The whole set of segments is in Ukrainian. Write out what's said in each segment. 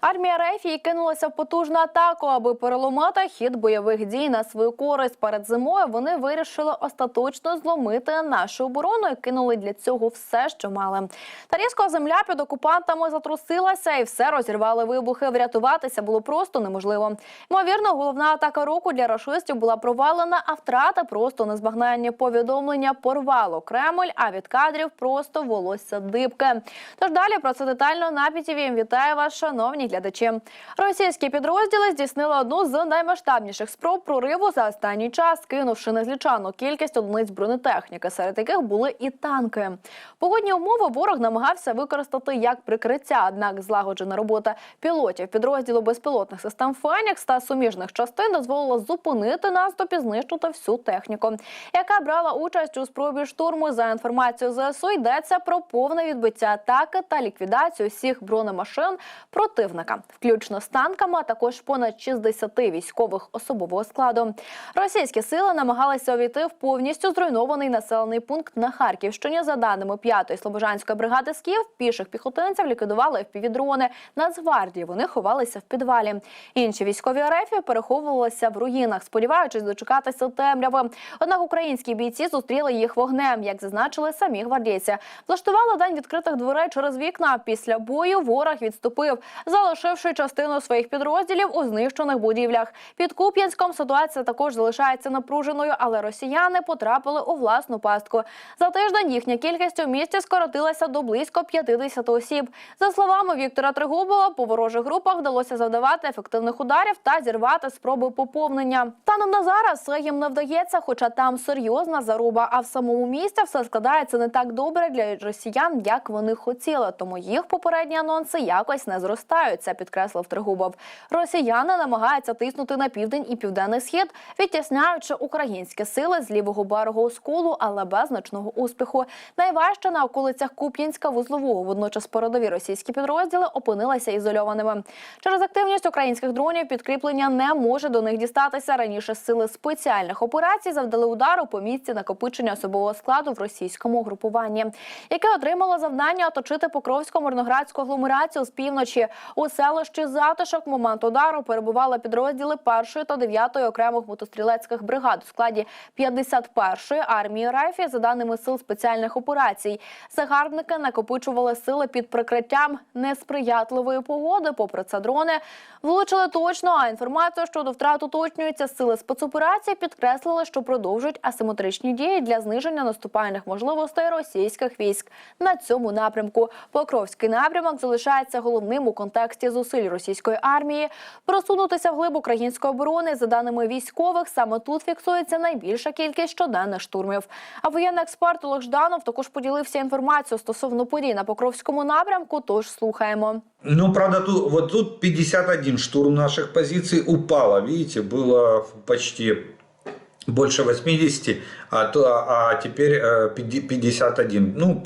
Армія Рефії кинулася в потужну атаку, аби переломати хід бойових дій на свою користь. Перед зимою вони вирішили остаточно зломити нашу оборону і кинули для цього все, що мали. Та різко земля під окупантами затрусилася, і все розірвали вибухи. Врятуватися було просто неможливо. Ймовірно, головна атака року для рашистів була провалена, а втрата просто незбагненні повідомлення порвало Кремль. А від кадрів просто волосся дибки. Тож далі про це детально на PTV. Вітаю вас, шановні глядачі. Російські підрозділи здійснили одну з наймасштабніших спроб прориву за останній час, кинувши незлічану кількість одиниць бронетехніки, серед яких були і танки. Погодні умови ворог намагався використати як прикриття. Однак злагоджена робота пілотів підрозділу безпілотних систем Фенікс та суміжних частин дозволила зупинити наступ і знищити всю техніку, яка брала участь у спробі штурму. За інформацією ЗСУ йдеться про повне відбиття атаки та ліквідацію всіх бронемашин противника, включно з танками, а також понад 60 військових особового складу. Російські сили намагалися увійти в повністю зруйнований населений пункт на Харківщині. За даними 5-ї слобожанської бригади СКІВ, піших піхотинців ліквідували впівдрони Нацгвардії. Вони ховалися в підвалі. Інші військові РФ переховувалися в руїнах, сподіваючись дочекатися темряви. Однак українські бійці зустріли їх вогнем, як зазначили самі гвардійці. Влаштували день відкритих дверей через вікна. Після бою ворог відступив, залишивши частину своїх підрозділів у знищених будівлях. Під Куп'янськом ситуація також залишається напруженою, але росіяни потрапили у власну пастку. За тиждень їхня кількість у місті скоротилася до близько 50 осіб. За словами Віктора Тригубова, по ворожих групах вдалося завдавати ефективних ударів та зірвати спроби поповнення. Станом на зараз це їм не вдається, хоча там серйозна заруба. А в самому місті все складається не так добре для росіян, як вони хотіли. Тому їх попередні анонси якось не зростаються, підкреслив Тригубов. Росіяни намагаються тиснути на південь і південний схід, відтісняючи українські сили з лівого берегу Осколу, але без значного успіху. Найважче на околицях Куп'янська вузлового. Водночас передові російські підрозділи опинилися ізольованими. Через активність українських дронів підкріплення не може до них дістатися. Раніше сили спеціальних операцій завдали удару по місці накопичення особового складу в російському групуванні, яке отримало завдання оточити Покровську мирноградську агломерацію з півночі. У селищі Затишок в момент удару перебували підрозділи першої та дев'ятої окремих мотострілецьких бригад у складі 51-ї армії РФ. За даними сил спеціальних операцій, загарбники накопичували сили під прикриттям несприятливої погоди. Попри це, дрони влучили точно. А інформацію щодо втрат уточнюється. Сили спецоперації підкреслили, що продовжують асиметричні дії для зниження наступальних можливостей російських військ на цьому напрямку. Покровський напрямок залишається головним у контексті зусиль російської армії просунутися вглиб української оборони. За даними військових, саме тут фіксується найбільша кількість щоденних штурмів. А воєнний експерт Олег Жданов також поділився інформацією стосовно подій на Покровському напрямку. Тож слухаємо. Ну, правда, тут, вот тут 51 штурм наших позиций упало. Видите, было почти больше 80, а, то, а теперь э, 51. Ну,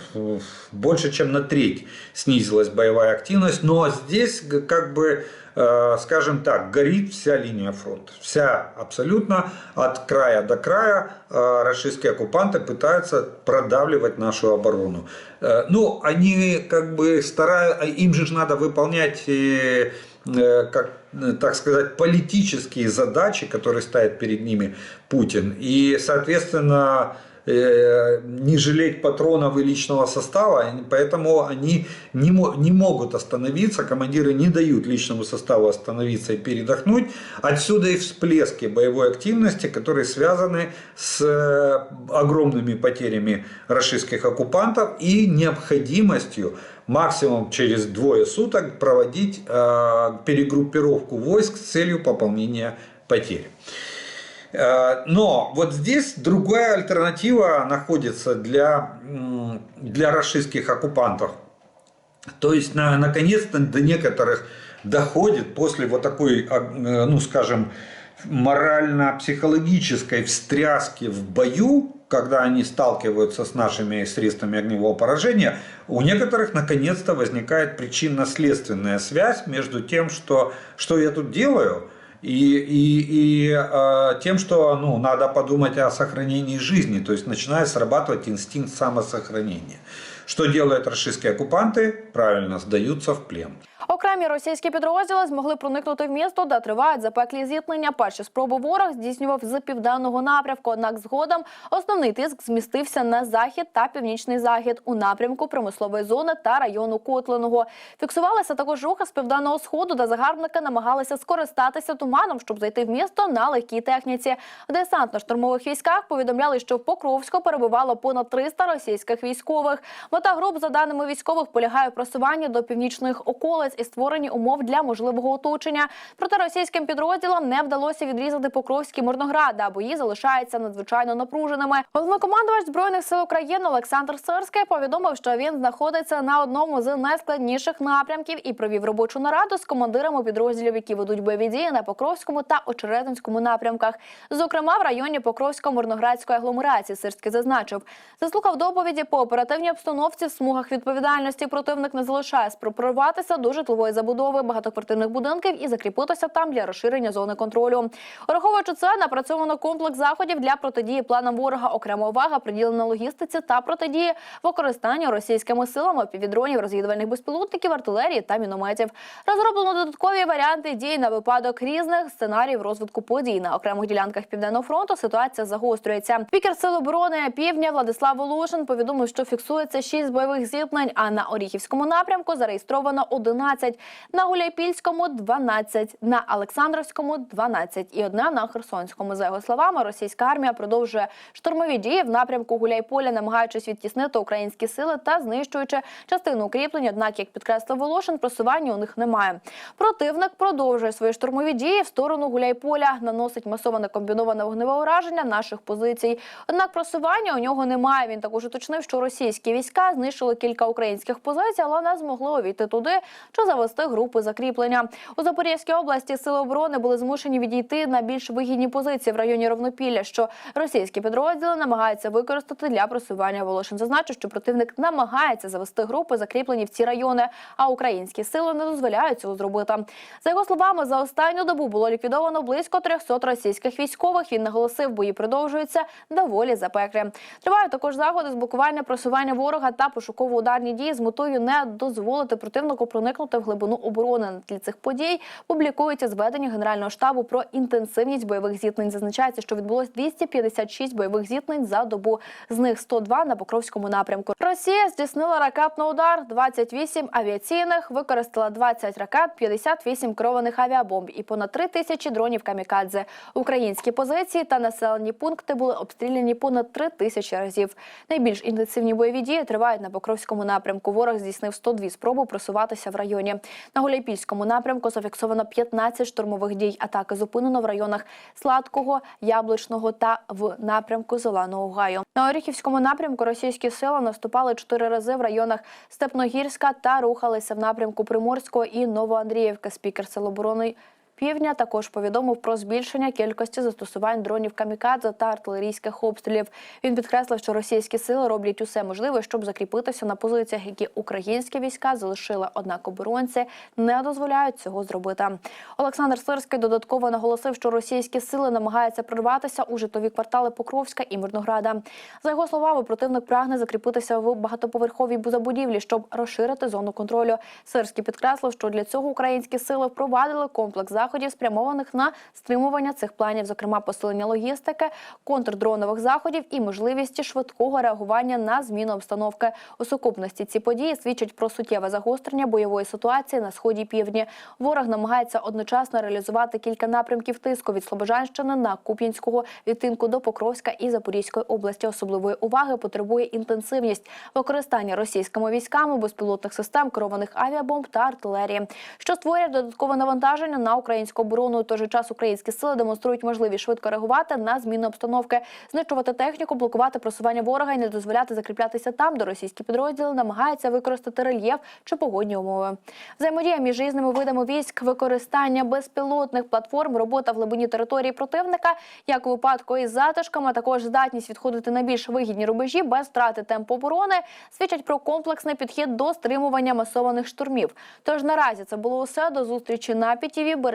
больше, чем на треть снизилась боевая активность. Но здесь, как бы, э, скажем так, горит вся линия фронта. Вся абсолютно от края до края э, российские оккупанты пытаются продавливать нашу оборону. Э, Ну, они как бы стараются, им же надо выполнять э, э, как э, так сказать, политические задачи, которые ставит перед ними Путин. И, соответственно, э, не жалеть патронов и личного состава, поэтому они не, не могут остановиться, командиры не дают личному составу остановиться и передохнуть. Отсюда и всплески боевой активности, которые связаны с э, огромными потерями российских оккупантов и необходимостью максимум через двое суток проводить э, перегруппировку войск с целью пополнения потерь. Э, Но вот здесь другая альтернатива находится для, для российских оккупантов. То есть, на, наконец-то до некоторых доходит после вот такой, э, ну скажем, морально-психологической встряски в бою, когда они сталкиваются с нашими средствами огневого поражения, у некоторых наконец-то возникает причинно-следственная связь между тем, что, что я тут делаю, и, и, и э, тем, что ну, надо подумать о сохранении жизни, то есть начинает срабатывать инстинкт самосохранения. Что делают российские оккупанты? Правильно, сдаются в плен. Окремі російські підрозділи змогли проникнути в місто, де тривають запеклі зіткнення. Перші спроби ворог здійснював з південного напрямку. Однак згодом основний тиск змістився на захід та північний захід у напрямку промислової зони та району Котленого. Фіксувалися також рухи з південного сходу, де загарбники намагалися скористатися туманом, щоб зайти в місто на легкій техніці. В десантно-штурмових військах повідомляли, що в Покровську перебувало понад 300 російських військових. Мета груп, за даними військових, полягає в просуванні до північних околиць і створенні умов для можливого оточення. Проте російським підрозділам не вдалося відрізати Покровські Мирногради, а бої залишаються надзвичайно напруженими. Головнокомандувач збройних сил України Олександр Сирський повідомив, що він знаходиться на одному з найскладніших напрямків і провів робочу нараду з командирами підрозділів, які ведуть бойові дії на Покровському та Очеретинському напрямках. Зокрема, в районі Покровсько-Мирноградської агломерації Сирський зазначив, заслухав доповіді по оперативній обстановці в смугах відповідальності. Противник не залишає спроб прорватися до житлової забудови багатоквартирних будинків і закріпитися там для розширення зони контролю. Враховуючи це, напрацьовано комплекс заходів для протидії планам ворога. Окрема увага приділена логістиці та протидії використанню російськими силами півдронів, розвідувальних безпілотників, артилерії та мінометів. Розроблено додаткові варіанти дій на випадок різних сценаріїв розвитку подій. На окремих ділянках південного фронту ситуація загострюється. Спікер Сил оборони Півдня Владислав Волошин повідомив, що фіксується 6 бойових зіткнень, а на Оріхівському напрямку зареєстровано 11, на Гуляйпільському 12, на Олександровському 12 і одна на Херсонському. За його словами, російська армія продовжує штурмові дії в напрямку Гуляйполя, намагаючись відтіснити українські сили та знищуючи частину укріплень. Однак, як підкреслив Волошин, просування у них немає. Противник продовжує свої штурмові дії в сторону Гуляйполя, наносить масоване комбіноване вогневе ураження наших позицій. Однак просування у нього немає. Він також уточнив, що російські війська знищили кілька українських позицій, але не змогли увійти туди чи завести групи закріплення. У Запорізькій області сили оборони були змушені відійти на більш вигідні позиції в районі Ровнопілля, що російські підрозділи намагаються використати для просування. Волошин зазначив, що противник намагається завести групи закріплені в ці райони, а українські сили не дозволяють цього зробити. За його словами, за останню добу було ліквідовано близько 300 російських військових. Він наголосив, бої продовжуються доволі запеклі. Тривають також заходи з блокування просування ворога та пошуково-ударні дії з метою не дозволити противнику проникнути в глибину оборони. На тлі цих подій публікується зведення Генерального штабу про інтенсивність бойових зіткнень. Зазначається, що відбулось 256 бойових зіткнень за добу. З них 102 на Покровському напрямку. Росія здійснила ракетний удар, 28 авіаційних, використала 20 ракет, 58 керованих авіабомб і понад 3 тисячі дронів камікадзе. Українські позиції та населені пункти були обстріляні понад 3 тисячі разів. Найбільш інтенсивні бойові дії тривають на Покровському напрямку. Ворог здійснив 102 спроби просуватися в районі. На Гуляйпільському напрямку зафіксовано 15 штурмових дій. Атаки зупинено в районах Сладкого, Яблучного та в напрямку Зеленого Гаю. На Оріхівському напрямку російські сили наступали чотири рази в районах Степногірська та рухалися в напрямку Приморського і Новоандріївки. Спікер Сил оборони Півдня також повідомив про збільшення кількості застосувань дронів камікадзе та артилерійських обстрілів. Він підкреслив, що російські сили роблять усе можливе, щоб закріпитися на позиціях, які українські війська залишили. Однак оборонці не дозволяють цього зробити. Олександр Сирський додатково наголосив, що російські сили намагаються прорватися у житлові квартали Покровська і Мирнограда. За його словами, противник прагне закріпитися в багатоповерховій забудівлі, щоб розширити зону контролю. Сирський підкреслив, що для цього українські сили впровадили комплекс заходів, спрямованих на стримування цих планів, зокрема посилення логістики, контрдронових заходів і можливості швидкого реагування на зміну обстановки. У сукупності ці події свідчать про суттєве загострення бойової ситуації на сході півдні. Ворог намагається одночасно реалізувати кілька напрямків тиску від Слобожанщини на Куп'янського відтинку до Покровська і Запорізької області. Особливої уваги потребує інтенсивність використання російськими військами безпілотних систем, керованих авіабомб та артилерії, що створює додаткове навантаження на українську оборону. У той же час українські сили демонструють можливість швидко реагувати на зміну обстановки, знищувати техніку, блокувати просування ворога і не дозволяти закріплятися там, де російські підрозділи намагаються використати рельєф чи погодні умови. Взаємодія між різними видами військ, використання безпілотних платформ, робота в глибині території противника, як у випадку із затишками, також здатність відходити на більш вигідні рубежі без втрати темпу оборони, свідчать про комплексний підхід до стримування масованих штурмів. Тож наразі це було усе до зустрічі на ПІТІВІ.